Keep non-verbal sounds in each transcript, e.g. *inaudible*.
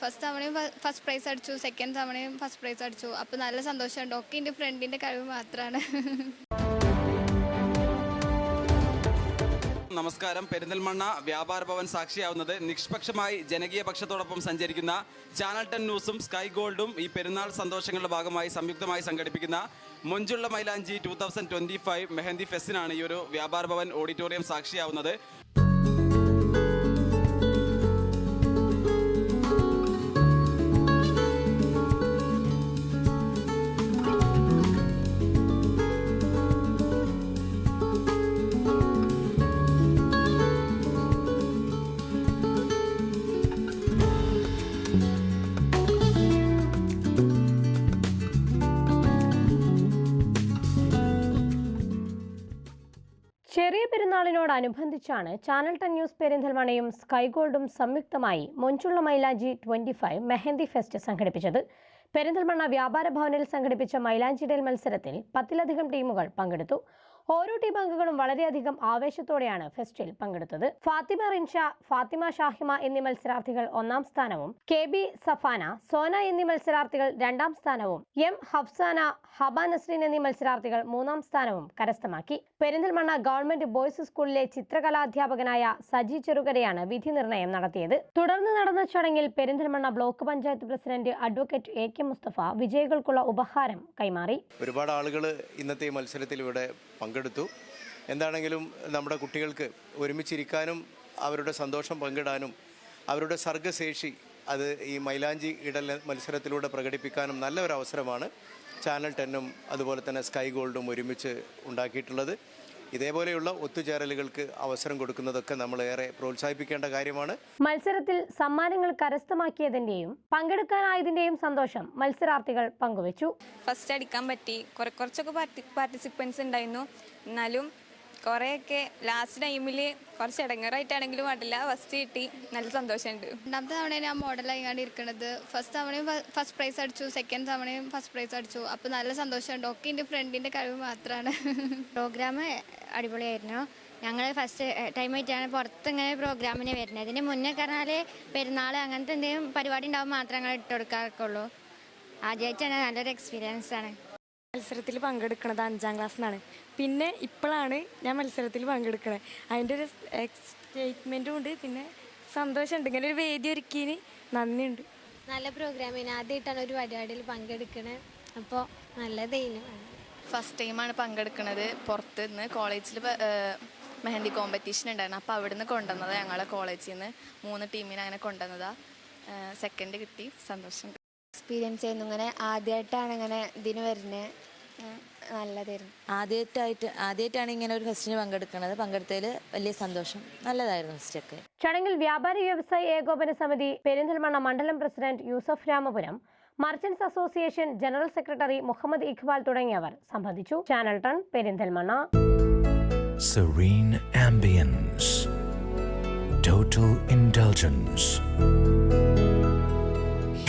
First തവണയും first prize അടിച്ചു second തവണയും ഫസ്റ്റ് പ്രൈസ് അടിച്ചു. അപ്പോൾ നല്ല സന്തോഷമുണ്ട്. ഒക്കെ എന്റെ ഫ്രണ്ടിന്റെ കഴിവ് മാത്രമാണ് നമസ്കാരം. പെരിന്തൽമണ്ണ വ്യാപാര ഭവൻ സാക്ഷിയാവുന്നത് നിഷ്പക്ഷമായി ജനകീയ പക്ഷത്തോടൊപ്പം സഞ്ചരിക്കുന്ന ചാനൽ ടെൻ ന്യൂസും സ്കൈ ഗോൾഡും ഈ പെരുന്നാൾ സന്തോഷങ്ങളുടെ ഭാഗമായി സംയുക്തമായി സംഘടിപ്പിക്കുന്ന മൊഞ്ചുള്ള മൈലാഞ്ചി two thousand twenty five mehndi ഫെസ്റ്റിനാണ് ഈ ഒരു വ്യാപാര ഭവൻ ഓഡിറ്റോറിയം സാക്ഷിയാവുന്നത്. ചെറിയ പെരുന്നാളിനോടനുബന്ധിച്ചാണ് ചാനൽ ടെൻ ന്യൂസ് പെരിന്തൽമണയും സ്കൈ ഗോൾഡും സംയുക്തമായി മൊഞ്ചുള്ള മൈലാഞ്ചി ട്വന്റി ഫൈവ് മെഹന്തി ഫെസ്റ്റ് സംഘടിപ്പിച്ചത്. പെരിന്തൽമണ്ണ വ്യാപാര ഭവനിൽ സംഘടിപ്പിച്ച മൈലാഞ്ചിടൽ മത്സരത്തിൽ പത്തിലധികം ടീമുകൾ പങ്കെടുത്തു. ഓരോ ടീം അംഗങ്ങളും വളരെയധികം ആവേശത്തോടെയാണ് ഫെസ്റ്റിൽ പങ്കെടുത്തത്. ഫാത്തിമ റിൻഷ ഫാത്തിമ ഷാഹിമ എന്നീ മത്സരാർത്ഥികൾ ഒന്നാം സ്ഥാനവും കെ ബി സഫാന സോന എന്നീ മത്സരാർത്ഥികൾ രണ്ടാം സ്ഥാനവും എം ഹഫ്സാന ഹബ നസ്രീൻ എന്നീ മത്സരാർത്ഥികൾ മൂന്നാം സ്ഥാനവും കരസ്ഥമാക്കി. പെരിന്തൽമണ്ണ ഗവൺമെന്റ് ബോയ്സ് സ്കൂളിലെ ചിത്രകലാധ്യാപകനായ സജി ചെറുകരയാണ് വിധി നിർണയം നടത്തിയത്. തുടർന്ന് നടന്ന ചടങ്ങിൽ Perinthalmanna block panchayat president advocate A K Mustafa വിജയികൾക്കുള്ള ഉപഹാരം കൈമാറി. ഒരുപാട് ആളുകൾ ഇന്നത്തെ മത്സരത്തിൽ ഇവിടെ പങ്കെടുത്തു. എന്താണെങ്കിലും നമ്മുടെ കുട്ടികൾക്ക് ഒരുമിച്ചിരിക്കാനും അവരുടെ സന്തോഷം പങ്കിടാനും അവരുടെ സർഗശേഷി അത് ഈ മൈലാഞ്ചി ഇടൽ മത്സരത്തിലൂടെ പ്രകടിപ്പിക്കാനും നല്ലൊരവസരമാണ് ചാനൽ ടെന്നും അതുപോലെ തന്നെ സ്കൈ ഗോൾഡും ഒരുമിച്ച് ഉണ്ടാക്കിയിട്ടുള്ളത്. ഇതേപോലെയുള്ള ഒത്തുചേരലുകൾക്ക് അവസരം കൊടുക്കുന്നതൊക്കെ നമ്മൾ ഏറെ പ്രോത്സാഹിപ്പിക്കേണ്ട കാര്യമാണ്. മത്സരത്തിൽ സമ്മാനങ്ങൾ കരസ്ഥമാക്കിയതിന്റെയും പങ്കെടുക്കാനായതിന്റെയും സന്തോഷം മത്സരാർത്ഥികൾ പങ്കുവച്ചു. ഫസ്റ്റ് അടിക്കാൻ പറ്റി. കുറെ കുറച്ചൊക്കെ പാർട്ടി പാർട്ടിസിപ്പൻസ് ഉണ്ടായിരുന്നു. എന്നാലും കുറേയൊക്കെ ലാസ്റ്റ് ടൈമിൽ കുറച്ച് ഇടങ്ങേറായിട്ടാണെങ്കിലും പാടില്ല ഫസ്റ്റ് കിട്ടി. നല്ല സന്തോഷമുണ്ട്. രണ്ടാമത്തെ തവണ ഞാൻ മോഡലായിക്കാണ്ട് ഇരിക്കുന്നത് ഫസ്റ്റ് തവണയും ഫസ്റ്റ് പ്രൈസ് അടിച്ചു. സെക്കൻഡ് തവണയും ഫസ്റ്റ് പ്രൈസ് അടിച്ചു. അപ്പോൾ നല്ല സന്തോഷമുണ്ട്. ഒക്കെ എന്റെ ഫ്രണ്ടിന്റെ കഴിവ് മാത്രമാണ് പ്രോഗ്രാം *laughs* അടിപൊളിയായിരുന്നു. ഞങ്ങൾ ഫസ്റ്റ് ടൈമായിട്ടാണ് പുറത്ത് ഇങ്ങനെ പ്രോഗ്രാമിന് വരുന്നത്. ഇതിന് മുന്നേ പറഞ്ഞാൽ പെരുന്നാൾ അങ്ങനത്തെ എന്തെങ്കിലും പരിപാടി ഉണ്ടാകുമ്പോൾ മാത്രമേ ഞങ്ങൾ ഇട്ട് കൊടുക്കാറുള്ളൂ ആദ്യമായിട്ടാണ് നല്ലൊരു എക്സ്പീരിയൻസ് ആണ്. മത്സരത്തിൽ പങ്കെടുക്കുന്നത് അഞ്ചാം ക്ലാസ് എന്നാണ് പിന്നെ ഇപ്പോഴാണ് ഞാൻ മത്സരത്തിൽ പങ്കെടുക്കുന്നത് അതിന്റെ ഒരു എക്സൈറ്റ്മെന്റും ഉണ്ട്. പിന്നെ സന്തോഷമുണ്ട്. ഇങ്ങനെ ഒരു വേദി ഒരുക്കിയതിന് നന്ദിയുണ്ട്. നല്ല പ്രോഗ്രാമിന് ആദ്യമായിട്ടാണ് ഒരു പരിപാടിയിൽ പങ്കെടുക്കണേ. അപ്പോൾ നല്ലതേനു ഫസ്റ്റ് ടൈമാണ് പങ്കെടുക്കുന്നത് പുറത്ത് നിന്ന് കോളേജിൽ മെഹന്തി കോമ്പറ്റീഷൻ ഉണ്ടായിരുന്നു. അപ്പോൾ അവിടുന്ന് കൊണ്ടുവന്നത് ഞങ്ങളെ കോളേജിൽ നിന്ന് മൂന്ന് ടീമിനെ അങ്ങനെ കൊണ്ടുവന്നതാണ് സെക്കൻഡ് കിട്ടി. സന്തോഷമുണ്ട് എക്സ്പീരിയൻസ് ചെയ്യുന്നു. ഇങ്ങനെ ആദ്യമായിട്ടാണ് ഇങ്ങനെ ഇതിന് വരുന്നത് നല്ലതായിരുന്നു. ആദ്യമായിട്ടായിട്ട് ആദ്യമായിട്ടാണ് ഇങ്ങനെ ഒരു ഫെസ്റ്റിന് പങ്കെടുക്കുന്നത് പങ്കെടുത്തതിൽ വലിയ സന്തോഷം. നല്ലതായിരുന്നു ഫെസ്റ്റൊക്കെ ചടങ്ങിൽ വ്യാപാരി വ്യവസായി ഏകോപന സമിതി പെരിന്തൽമണ്ണ മണ്ഡലം president Yusuf Ramapuram merchants association general secretary Muhammad Iqbal തുടങ്ങിയവർ സംബന്ധിച്ചു. Channel ten Perinthalmanna. Serene ambience, total indulgence,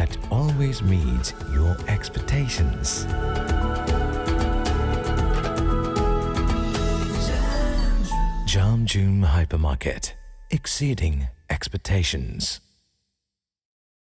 That always meets your expectations. Jam Hypermarket, exceeding expectations.